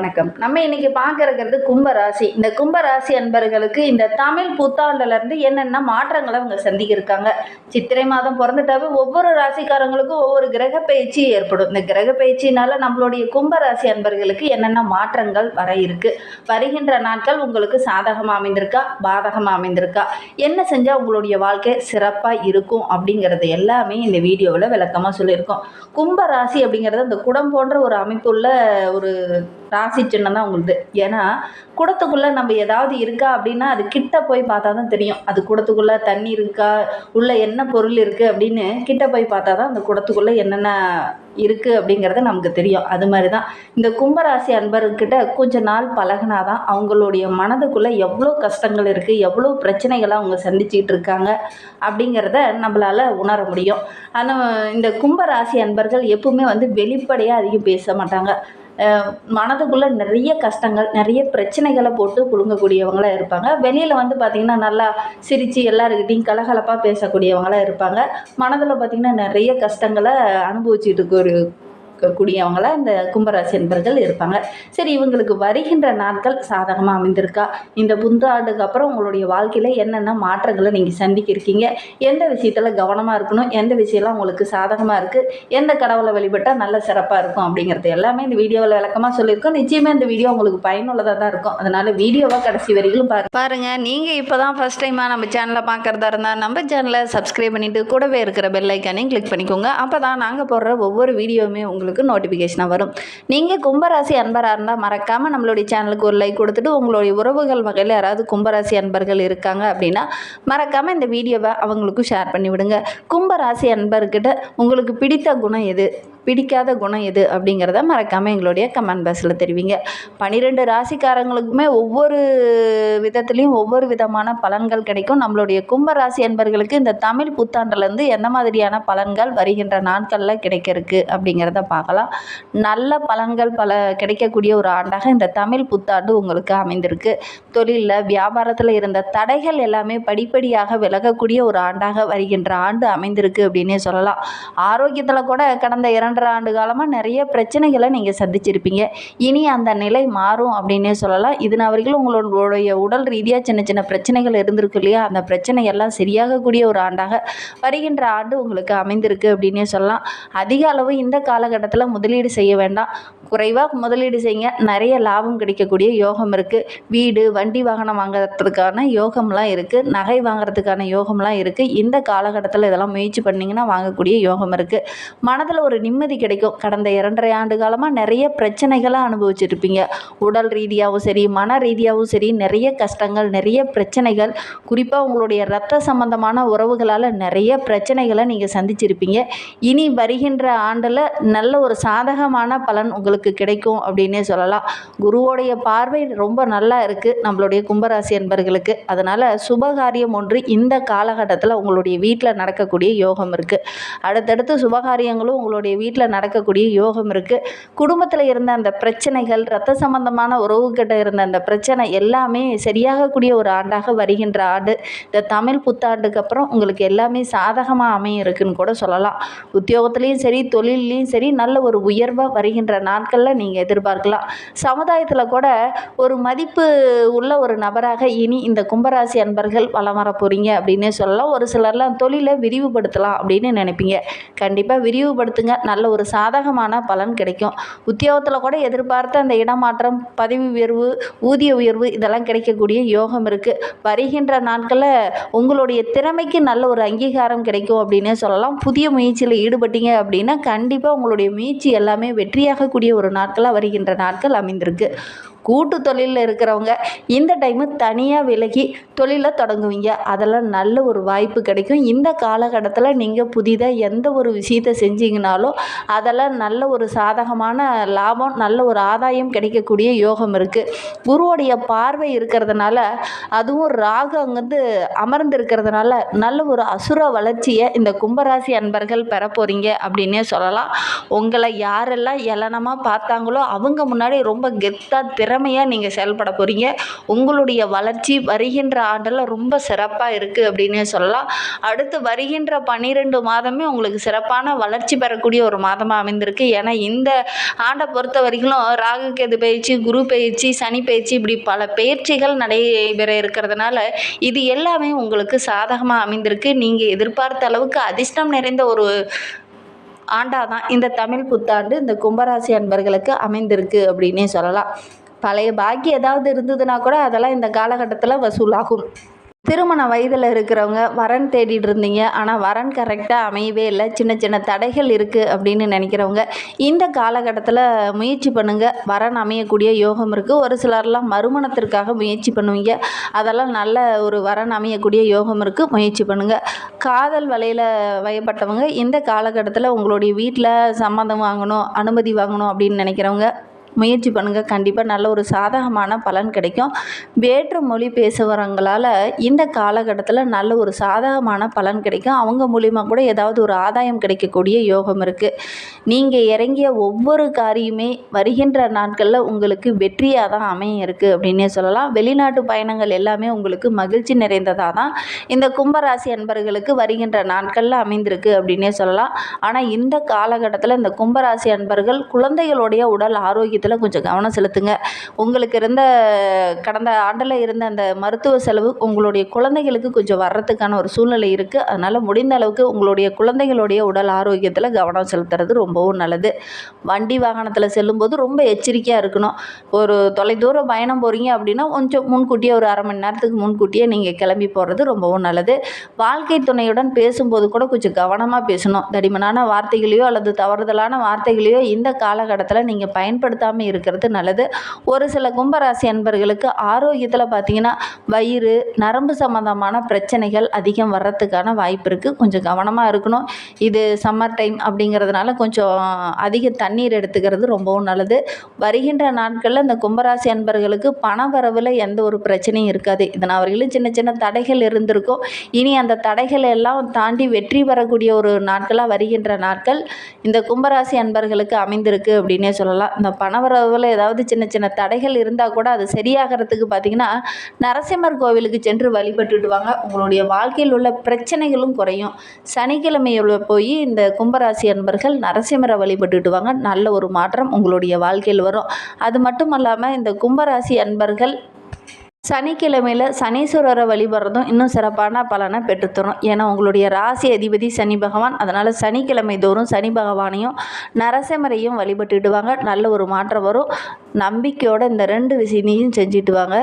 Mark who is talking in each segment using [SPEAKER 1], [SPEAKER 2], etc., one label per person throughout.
[SPEAKER 1] வணக்கம். நம்ம இன்னைக்கு பார்க்கறது கும்பராசி. இந்த கும்பராசி அன்பர்களுக்கு இந்த தமிழ் புத்தாண்டுல இருந்து என்னென்ன மாற்றங்களை அவங்க சந்திக்கிருக்காங்க? சித்திரை மாதம் பிறந்துட்டாவே ஒவ்வொரு ராசிக்காரங்களுக்கும் ஒவ்வொரு கிரக பயிற்சி ஏற்படும். இந்த கிரக பயிற்சினால நம்மளுடைய கும்பராசி அன்பர்களுக்கு என்னென்ன மாற்றங்கள் வர இருக்கு? வருகின்ற நாட்கள் உங்களுக்கு சாதகமாக அமைந்திருக்கா? பாதகமாக அமைந்திருக்கா? என்ன செஞ்சால் உங்களுடைய வாழ்க்கை சிறப்பாக இருக்கும் அப்படிங்கிறது எல்லாமே இந்த வீடியோவில் விளக்கமாக சொல்லியிருக்கோம். கும்பராசி அப்படிங்கிறது அந்த குடம் போன்ற ஒரு அமைப்புள்ள ஒரு ராசி சின்னம் தான் உங்களுது ஏன்னா குடத்துக்குள்ளே நம்ம ஏதாவது இருக்கா அப்படின்னா அது கிட்ட போய் பார்த்தா தான் தெரியும். அது குடத்துக்குள்ளே தண்ணி இருக்கா உள்ளே என்ன பொருள் இருக்குது அப்படின்னு கிட்ட போய் பார்த்தா தான் அந்த குடத்துக்குள்ளே என்னென்ன இருக்குது அப்படிங்கிறது நமக்கு தெரியும். அது மாதிரி தான் இந்த கும்பராசி அன்பர்கிட்ட கொஞ்ச நாள் பழகினா தான் அவங்களுடைய மனதுக்குள்ளே எவ்வளோ கஷ்டங்கள் இருக்குது எவ்வளோ பிரச்சனைகளை அவங்க சந்திச்சுக்கிட்டு இருக்காங்க அப்படிங்கிறத நம்மளால் உணர முடியும். ஆனால் இந்த கும்பராசி அன்பர்கள் எப்பவுமே வந்து வெளிப்படையாக அதிகம் பேச மாட்டாங்க. மனதுக்குள்ளே நிறைய கஷ்டங்கள் நிறைய பிரச்சனைகளை போட்டு புழுங்கக்கூடியவங்களாக இருப்பாங்க. வெளியில் வந்து பார்த்திங்கன்னா நல்லா சிரித்து எல்லாருக்கிட்டையும் கலகலப்பாக பேசக்கூடியவங்களாக இருப்பாங்க. மனதில் பார்த்திங்கன்னா நிறைய கஷ்டங்களை அனுபவிச்சுட்டு ஒரு கூடியவங்களாக இந்த கும்பராசி என்பர்கள் இருப்பாங்க. சரி இவங்களுக்கு வருகின்ற நாட்கள் சாதகமாக அமைந்திருக்கா? இந்த புத்தாண்டுக்கு அப்புறம் உங்களுடைய வாழ்க்கையில் என்னென்ன மாற்றங்களை நீங்கள் சந்திக்க இருக்கீங்க எந்த விஷயத்தில் கவனமாக இருக்கணும்? எந்த விஷயம்லாம் உங்களுக்கு சாதகமாக இருக்குது எந்த கடவுளை வழிபட்டால் நல்ல சிறப்பாக இருக்கும்? அப்படிங்கிறது எல்லாமே இந்த வீடியோவில் விளக்கமாக சொல்லியிருக்கோம். நிச்சயமாக இந்த வீடியோ உங்களுக்கு பயனுள்ளதாக தான் இருக்கும். அதனால் வீடியோவாக கடைசி வரையிலும் பாருங்க. பாருங்கள் நீங்கள் இப்போ தான் ஃபஸ்ட் டைமாக நம்ம சேனலை பார்க்குறதா இருந்தால் நம்ம சேனலை சப்ஸ்கிரைப் பண்ணிவிட்டு கூடவே இருக்கிற பெல்லைக்கானையும் கிளிக் பண்ணிக்கோங்க. அப்போ தான் நாங்கள் போடுற ஒவ்வொரு வீடியோவுமே உங்களுக்கு நோட்டிஃபிகேஷனாக வரும். நீங்கள் கும்பராசி அன்பராக இருந்தால் மறக்காமல் நம்மளுடைய சேனலுக்கு ஒரு லைக் கொடுத்துட்டு உங்களுடைய உறவுகள் வகையில் யாராவது கும்பராசி அன்பர்கள் இருக்காங்க அப்படின்னா மறக்காமல் இந்த வீடியோவை அவங்களுக்கும் ஷேர் பண்ணி விடுங்க கும்பராசி அன்பர்கிட்ட உங்களுக்கு பிடித்த குணம் எது? பிடிக்காத குணம் எது அப்படிங்கிறத மறக்காமல் எங்களுடைய கமெண்ட் பாக்ஸில் தெரிவிங்க. பன்னிரெண்டு ராசிக்காரங்களுக்குமே ஒவ்வொரு விதத்துலேயும் ஒவ்வொரு விதமான பலன்கள் கிடைக்கும். நம்மளுடைய கும்ப ராசி என்பர்களுக்கு இந்த தமிழ் புத்தாண்டுலேருந்து எந்த மாதிரியான பலன்கள் வருகின்ற நாட்களில் கிடைக்க இருக்கு அப்படிங்கிறத பார்க்கலாம். நல்ல பலன்கள் பல கிடைக்கக்கூடிய ஒரு ஆண்டாக இந்த தமிழ் புத்தாண்டு உங்களுக்கு அமைந்திருக்கு. தொழிலில் வியாபாரத்தில் இருந்த தடைகள் எல்லாமே படிப்படியாக விலகக்கூடிய ஒரு ஆண்டாக வருகின்ற ஆண்டு அமைந்திருக்கு அப்படின்னே சொல்லலாம். ஆரோக்கியத்தில் கூட கடந்த இரண்டு ஒன்றரை ஆண்டு காலமாக நிறைய பிரச்சனைகளை நீங்கள் சந்திச்சிருப்பீங்க. இனி அந்த நிலை மாறும் அப்படின்னே சொல்லலாம். இது வரைக்கும் உங்களுடைய உடல் ரீதியாக சின்ன சின்ன பிரச்சனைகள் இருந்திருக்கு இல்லையா? அந்த பிரச்சனை எல்லாம் சரியாகக்கூடிய ஒரு ஆண்டாக வருகின்ற ஆண்டு உங்களுக்கு அமைந்திருக்கு அப்படின்னே சொல்லலாம். அதிக அளவு இந்த காலகட்டத்தில் முதலீடு செய்ய வேண்டாம். குறைவாக முதலீடு செய்யுங்க. நிறைய லாபம் கிடைக்கக்கூடிய யோகம் இருக்குது வீடு வண்டி வாகனம் வாங்குறதுக்கான யோகம்லாம் இருக்குது நகை வாங்குறதுக்கான யோகம்லாம் இருக்குது இந்த காலகட்டத்தில் இதெல்லாம் முயற்சி பண்ணிங்கன்னா வாங்கக்கூடிய யோகம் இருக்குது மனதில் ஒரு நிம்மதி நிம்மதி கிடைக்கும். கடந்த இரண்டரை ஆண்டு காலமாக நிறைய பிரச்சனைகளை அனுபவிச்சிருப்பீங்க. உடல் ரீதியாகவும் சரி மன ரீதியாகவும் சரி நிறைய கஷ்டங்கள் நிறைய பிரச்சனைகள் குறிப்பாக உங்களுடைய ரத்த சம்பந்தமான உறவுகளால் நிறைய பிரச்சனைகளை நீங்கள் சந்திச்சிருப்பீங்க. இனி வருகின்ற ஆண்டில் நல்ல ஒரு சாதகமான பலன் உங்களுக்கு கிடைக்கும் அப்படின்னே சொல்லலாம். குருவோடைய பார்வை ரொம்ப நல்லா இருக்குது நம்மளுடைய கும்பராசி அன்பர்களுக்கு. அதனால் சுபகாரியம் ஒன்று இந்த காலகட்டத்தில் உங்களுடைய வீட்டில் நடக்கக்கூடிய யோகம் இருக்குது அடுத்தடுத்து சுபகாரியங்களும் உங்களுடைய வீட்டில் வீட்டில் நடக்கக்கூடிய யோகம் இருக்குது குடும்பத்தில் இருந்த அந்த பிரச்சனைகள் ரத்த சம்பந்தமான உறவுகிட்ட இருந்த அந்த பிரச்சனை எல்லாமே சரியாகக்கூடிய ஒரு ஆண்டாக வருகின்ற ஆண்டு. இந்த தமிழ் புத்தாண்டுக்கு அப்புறம் உங்களுக்கு எல்லாமே சாதகமாக அமையும் இருக்குன்னு கூட சொல்லலாம். உத்தியோகத்துலேயும் சரி தொழிலையும் சரி நல்ல ஒரு உயர்வாக வருகின்ற நாட்களில் நீங்கள் எதிர்பார்க்கலாம். சமுதாயத்தில் கூட ஒரு மதிப்பு உள்ள ஒரு நபராக இனி இந்த கும்பராசி அன்பர்கள் வலம் வர போகிறீங்க அப்படின்னே சொல்லலாம். ஒரு சிலர்லாம் தொழிலை விரிவுபடுத்தலாம் அப்படின்னு நினைப்பீங்க. கண்டிப்பாக விரிவுபடுத்துங்க. நல்ல நல்ல ஒரு சாதகமான பலன் கிடைக்கும். உத்தியோகத்தில் கூட எதிர்பார்த்த அந்த இடமாற்றம் பதவி உயர்வு ஊதிய உயர்வு இதெல்லாம் கிடைக்கக்கூடிய யோகம் இருக்குது வருகின்ற நாட்களில் உங்களுடைய திறமைக்கு நல்ல ஒரு அங்கீகாரம் கிடைக்கும் அப்படின்னே சொல்லலாம். புதிய முயற்சியில் ஈடுபட்டீங்க அப்படின்னா கண்டிப்பாக உங்களுடைய முயற்சி எல்லாமே வெற்றியாகக்கூடிய ஒரு நாட்களாக வருகின்ற நாட்கள் அமைந்திருக்கு. கூட்டு தொழிலில் இருக்கிறவங்க இந்த டைமு தனியாக விலகி தொழிலை தொடங்குவீங்க. அதெல்லாம் நல்ல ஒரு வாய்ப்பு கிடைக்கும். இந்த காலகட்டத்தில் நீங்கள் புதிதாக எந்த ஒரு விஷயத்தை செஞ்சீங்கனாலும் அதெல்லாம் நல்ல ஒரு சாதகமான லாபம் நல்ல ஒரு ஆதாயம் கிடைக்கக்கூடிய யோகம் இருக்குது குருவோடைய பார்வை இருக்கிறதுனால அதுவும் ராகு அங்கேருந்து அமர்ந்து இருக்கிறதுனால நல்ல ஒரு அசுர வளர்ச்சியை இந்த கும்பராசி அன்பர்கள் பெற போகிறீங்க அப்படின்னே சொல்லலாம். உங்களை யாரெல்லாம் ஏளனமாக பார்த்தாங்களோ அவங்க முன்னாடி ரொம்ப கெத்தாக திறமையாக நீங்கள் செயல்பட போகிறீங்க உங்களுடைய வளர்ச்சி வருகின்ற ஆண்டில் ரொம்ப சிறப்பாக இருக்குது அப்படின்னே சொல்லலாம். அடுத்து வருகின்ற பன்னிரெண்டு மாதமே உங்களுக்கு சிறப்பான வளர்ச்சி பெறக்கூடிய ஒரு மாதமாக அமைந்திருக்கு. ஏன்னா இந்த ஆண்டை பொறுத்த வரைக்கும் ராகு கேது பயிற்சி குரு பயிற்சி சனி பயிற்சி இப்படி பல பயிற்சிகள் நடைபெற இருக்கிறதுனால இது எல்லாமே உங்களுக்கு சாதகமாக அமைந்திருக்கு. நீங்கள் எதிர்பார்த்த அளவுக்கு அதிர்ஷ்டம் நிறைந்த ஒரு ஆண்டாக தான் இந்த தமிழ் புத்தாண்டு இந்த கும்பராசி அன்பர்களுக்கு அமைந்திருக்கு அப்படின்னே சொல்லலாம். பழைய பாக்கி ஏதாவது இருந்ததுன்னா கூட அதெல்லாம் இந்த காலகட்டத்தில் வசூலாகும். திருமண வயதில் இருக்கிறவங்க வரன் தேடிட்டு இருந்தீங்க. ஆனால் வரன் கரெக்டாக அமையவே இல்லை. சின்ன சின்ன தடைகள் இருக்குது அப்படின்னு நினைக்கிறவங்க இந்த காலகட்டத்தில் முயற்சி பண்ணுங்கள் வரன் அமையக்கூடிய யோகம் இருக்குது ஒரு சிலர்லாம் மறுமணத்திற்காக முயற்சி பண்ணுவீங்க. அதெல்லாம் நல்ல ஒரு வரன் அமையக்கூடிய யோகம் இருக்குது முயற்சி பண்ணுங்கள் காதல் வலையில் வயப்பட்டவங்க இந்த காலகட்டத்தில் உங்களுடைய வீட்டில் சம்மதம் வாங்கணும் அனுமதி வாங்கணும் அப்படின்னு நினைக்கிறவங்க முயற்சி பண்ணுங்கள் கண்டிப்பாக நல்ல ஒரு சாதகமான பலன் கிடைக்கும். வேற்று மொழி பேசுகிறவங்களால் இந்த காலகட்டத்தில் நல்ல ஒரு சாதகமான பலன் கிடைக்கும். அவங்க மூலிமா கூட ஏதாவது ஒரு ஆதாயம் கிடைக்கக்கூடிய யோகம் இருக்குது நீங்கள் இறங்கிய ஒவ்வொரு காரியமே வருகின்ற நாட்களில் உங்களுக்கு வெற்றியாக தான் அமையும் இருக்குது அப்படின்னே சொல்லலாம். வெளிநாட்டு பயணங்கள் எல்லாமே உங்களுக்கு மகிழ்ச்சி நிறைந்ததாக தான் இந்த கும்பராசி அன்பர்களுக்கு வருகின்ற நாட்களில் அமைந்திருக்கு அப்படின்னே சொல்லலாம். ஆனால் இந்த காலகட்டத்தில் இந்த கும்பராசி அன்பர்கள் குழந்தைகளுடைய உடல் விஷயத்தில் கொஞ்சம் கவனம் செலுத்துங்க. உங்களுக்கு இருந்த கடந்த ஆண்டில் இருந்த அந்த மருத்துவ செலவு உங்களுடைய குழந்தைகளுக்கு கொஞ்சம் வர்றதுக்கான ஒரு சூழ்நிலை இருக்குது அதனால் முடிந்த அளவுக்கு உங்களுடைய குழந்தைகளுடைய உடல் ஆரோக்கியத்தில் கவனம் செலுத்துறது ரொம்பவும் நல்லது. வண்டி வாகனத்தில் செல்லும்போது ரொம்ப எச்சரிக்கையாக இருக்கணும். ஒரு தொலைதூர பயணம் போகிறீங்க அப்படின்னா கொஞ்சம் முன்கூட்டியே ஒரு அரை மணி நேரத்துக்கு முன்கூட்டியே நீங்கள் கிளம்பி போகிறது ரொம்பவும் நல்லது. வாழ்க்கை துணையுடன் பேசும்போது கூட கொஞ்சம் கவனமாக பேசணும். தடிமனான வார்த்தைகளையோ அல்லது தவறுதலான வார்த்தைகளையோ இந்த காலகட்டத்தில் நீங்கள் பயன்படுத்தாமல் இருக்கிறது நல்லது. ஒரு சில கும்பராசி அன்பர்களுக்கு ஆரோக்கியத்தில் பார்த்தீங்கன்னா வயிறு நரம்பு சம்மந்தமான பிரச்சனைகள் அதிகம் வர்றதுக்கான வாய்ப்பு இருக்குது கொஞ்சம் கவனமாக இருக்கணும். இது சம்மர் டைம் அப்படிங்கிறதுனால கொஞ்சம் அதிக தண்ணீர் எடுத்துக்கிறது ரொம்பவும் நல்லது. வருகின்ற நாட்களில் இந்த கும்பராசி அன்பர்களுக்கு பண வரவில் எந்த ஒரு பிரச்சனையும் இருக்காது. இதனால் அவர்களும் சின்ன சின்ன தடைகள் இருந்திருக்கும். இனி அந்த தடைகள் எல்லாம் தாண்டி வெற்றி பெறக்கூடிய ஒரு நாட்களாக வருகின்ற நாட்கள் இந்த கும்பராசி அன்பர்களுக்கு அமைந்திருக்கு அப்படின்னே சொல்லலாம். இந்த கணவரவில் ஏதாவது சின்ன சின்ன தடைகள் இருந்தால் கூட அது சரியாகிறதுக்கு பார்த்திங்கன்னா நரசிம்மர் கோவிலுக்கு சென்று வழிபட்டுட்டு வாங்க உங்களுடைய வாழ்க்கையில் உள்ள பிரச்சனைகளும் குறையும். சனிக்கிழமையில் போய் இந்த கும்பராசி அன்பர்கள் நரசிம்மரை வழிபட்டுட்டு வாங்க நல்ல ஒரு மாற்றம் உங்களுடைய வாழ்க்கையில் வரும். அது மட்டும் இல்லாமல் இந்த கும்பராசி அன்பர்கள் சனிக்கிழமையில் சனீஸ்வரரை வழிபடுறதும் இன்னும் சிறப்பான பலனை பெற்றுத்தரும். ஏன்னா உங்களுடைய ராசி அதிபதி சனி பகவான் அதனால் சனிக்கிழமை தோறும் சனி பகவானையும் நரசிம்மரையும் வழிபட்டுட்டு வாங்க நல்ல ஒரு மாற்றம் வரும். நம்பிக்கையோட இந்த ரெண்டு விஷயத்தையும் செஞ்சுட்டு வாங்க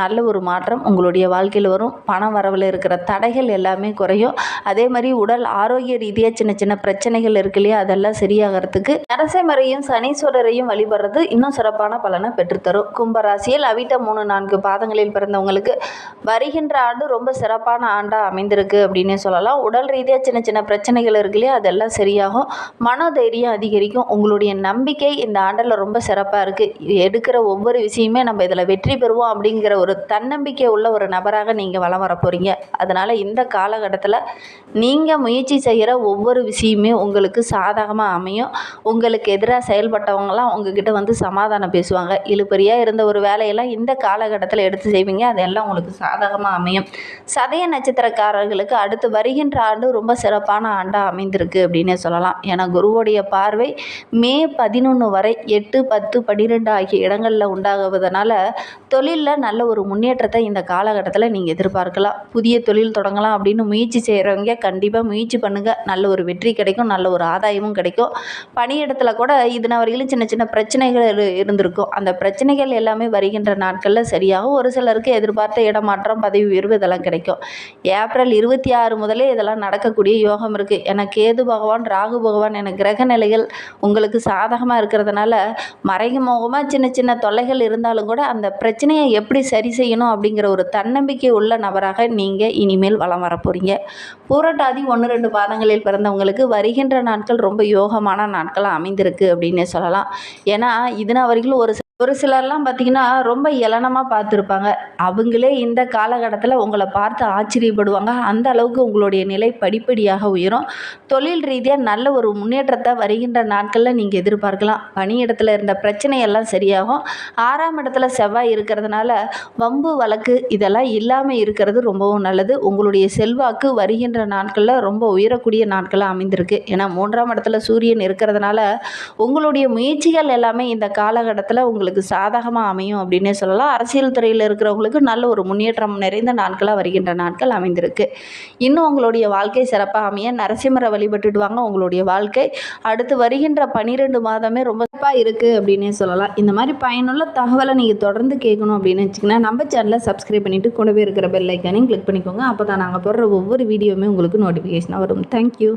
[SPEAKER 1] நல்ல ஒரு மாற்றம் உங்களுடைய வாழ்க்கையில் வரும். பணம் வரவில் இருக்கிற தடைகள் எல்லாமே குறையும். அதே மாதிரி உடல் ஆரோக்கிய ரீதியாக சின்ன சின்ன பிரச்சனைகள் இருக்கு இல்லையா? அதெல்லாம் சரியாகிறதுக்கு நரசிம்மரையும் சனீஸ்வரரையும் வழிபடுறது இன்னும் சிறப்பான பலனை பெற்றுத்தரும். கும்பராசியில் அவிட்ட மூணு நான்கு பாதங்களில் பிறந்தவங்களுக்கு வருகின்ற ஆண்டு ரொம்ப சிறப்பான ஆண்டாக அமைந்திருக்கு அப்படின்னே சொல்லலாம். உடல் ரீதியாக சின்ன சின்ன பிரச்சனைகள் இருக்கு இல்லையா? அதெல்லாம் சரியாகும். மனோதைரியம் அதிகரிக்கும். உங்களுடைய நம்பிக்கை இந்த ஆண்டில் ரொம்ப சிறப்பாக இருக்குது எடுக்கிற ஒவ்வொரு விஷயமே நம்ம இதில் வெற்றி பெறுவோம் அப்படிங்கிற ஒரு தன்னம்பிக்கை உள்ள ஒரு நபராக நீங்கள் வளம் வர போகிறீங்க அதனால் இந்த காலகட்டத்தில் நீங்கள் முயற்சி செய்கிற ஒவ்வொரு விஷயமே உங்களுக்கு சாதகமாக அமையும். உங்களுக்கு எதிராக செயல்பட்டவங்களாம் உங்ககிட்ட வந்து சமாதானம் பேசுவாங்க. இழுபறியாக இருந்த ஒரு வேலையெல்லாம் இந்த காலகட்டத்தில் எடுத்து செய்வீங்க. அதெல்லாம் உங்களுக்கு சாதகமாக அமையும். சதய நட்சத்திரக்காரர்களுக்கு அடுத்து வருகின்ற ஆண்டு ரொம்ப சிறப்பான ஆண்டாக அமைந்திருக்கு அப்படின்னே சொல்லலாம். ஏன்னா குருவுடைய பார்வை மே பதினொன்று வரை எட்டு பத்து பன்னிரெண்டு ஆகிய இடங்களில் உண்டாகுவதனால தொழிலில் நல்ல ஒரு முன்னேற்றத்தை இந்த காலகட்டத்தில் நீங்கள் எதிர்பார்க்கலாம். புதிய தொழில் தொடங்கலாம் அப்படின்னு முயற்சி செய்கிறவங்க கண்டிப்பாக முயற்சி பண்ணுங்கள் நல்ல ஒரு வெற்றி கிடைக்கும். நல்ல ஒரு ஆதாயமும் கிடைக்கும். பணியிடத்தில் கூட இதுன வரையிலும் சின்ன சின்ன பிரச்சனைகள் இரு- இருந்திருக்கும். அந்த பிரச்சனைகள் எல்லாமே வருகின்ற நாட்களில் சரியாகும். ஒரு சில சிலருக்கு எதிர்பார்த்த இடமாற்றம் பதவி உயர்வு இதெல்லாம் கிடைக்கும். ஏப்ரல் இருபத்தி ஆறு முதலே இதெல்லாம் நடக்கக்கூடிய யோகம் இருக்குது ஏன்னா கேது பகவான் ராகு பகவான் என கிரக நிலைகள் உங்களுக்கு சாதகமாக இருக்கிறதுனால மறைமுகமாக சின்ன சின்ன தொல்லைகள் இருந்தாலும் கூட அந்த பிரச்சனையை எப்படி சரி செய்யணும் அப்படிங்கிற ஒரு தன்னம்பிக்கை உள்ள நபராக நீங்கள் இனிமேல் வலம் வரப்போகிறீங்க பூரட்டாதி ஒன்று ரெண்டு பாதங்களில் பிறந்தவங்களுக்கு வருகின்ற நாட்கள் ரொம்ப யோகமான நாட்களாக அமைந்திருக்கு அப்படின்னே சொல்லலாம். ஏன்னா இதனால் வரைக்கும் ஒரு ஒரு சிலர்லாம் பார்த்திங்கன்னா ரொம்ப ஏளனமாக பார்த்துருப்பாங்க அவங்களே இந்த காலகட்டத்தில் உங்களை பார்த்து ஆச்சரியப்படுவாங்க. அந்த அளவுக்கு உங்களுடைய நிலை படிப்படியாக உயரும். தொழில் ரீதியாக நல்ல ஒரு முன்னேற்றத்தை வருகின்ற நாட்களில் நீங்கள் எதிர்பார்க்கலாம். பணியிடத்தில் இருந்த பிரச்சனையெல்லாம் சரியாகும். ஆறாம் இடத்துல செவ்வாய் இருக்கிறதுனால வம்பு வழக்கு இதெல்லாம் இல்லாமல் இருக்கிறது ரொம்பவும் நல்லது. உங்களுடைய செல்வாக்கு வருகின்ற நாட்களில் ரொம்ப உயரக்கூடிய நாட்களாக அமைந்திருக்கு. ஏன்னா மூன்றாம் இடத்துல சூரியன் இருக்கிறதுனால உங்களுடைய முயற்சிகள் எல்லாமே இந்த காலகட்டத்தில் உங்களுக்கு சாதகமாக அமையும் அப்படின்னே சொல்லலாம். அரசியல் துறையில் இருக்கிறவங்களுக்கு நல்ல ஒரு முன்னேற்றம் நிறைந்த நாட்களாக வருகின்ற நாட்கள் அமைந்திருக்கு. இன்னும் உங்களுடைய வாழ்க்கை சிறப்பாக அமைய நரசிம்மரை வழிபட்டுட்டு வாங்க உங்களுடைய வாழ்க்கை அடுத்து வருகின்ற பனிரெண்டு மாதமே ரொம்ப சிறப்பாக இருக்குது அப்படின்னே சொல்லலாம். இந்த மாதிரி பயனுள்ள தகவலை நீங்கள் தொடர்ந்து கேட்கணும் அப்படின்னு வச்சிங்கன்னா நம்ம சேனலை சப்ஸ்கிரைப் பண்ணிவிட்டு கூடவே இருக்கிற பெல் ஐக்கானையும் கிளிக் பண்ணிக்கோங்க. அப்போ தான் நாங்கள் போடுற ஒவ்வொரு வீடியோவுமே உங்களுக்கு நோட்டிஃபிகேஷனாக வரும். தேங்க்யூ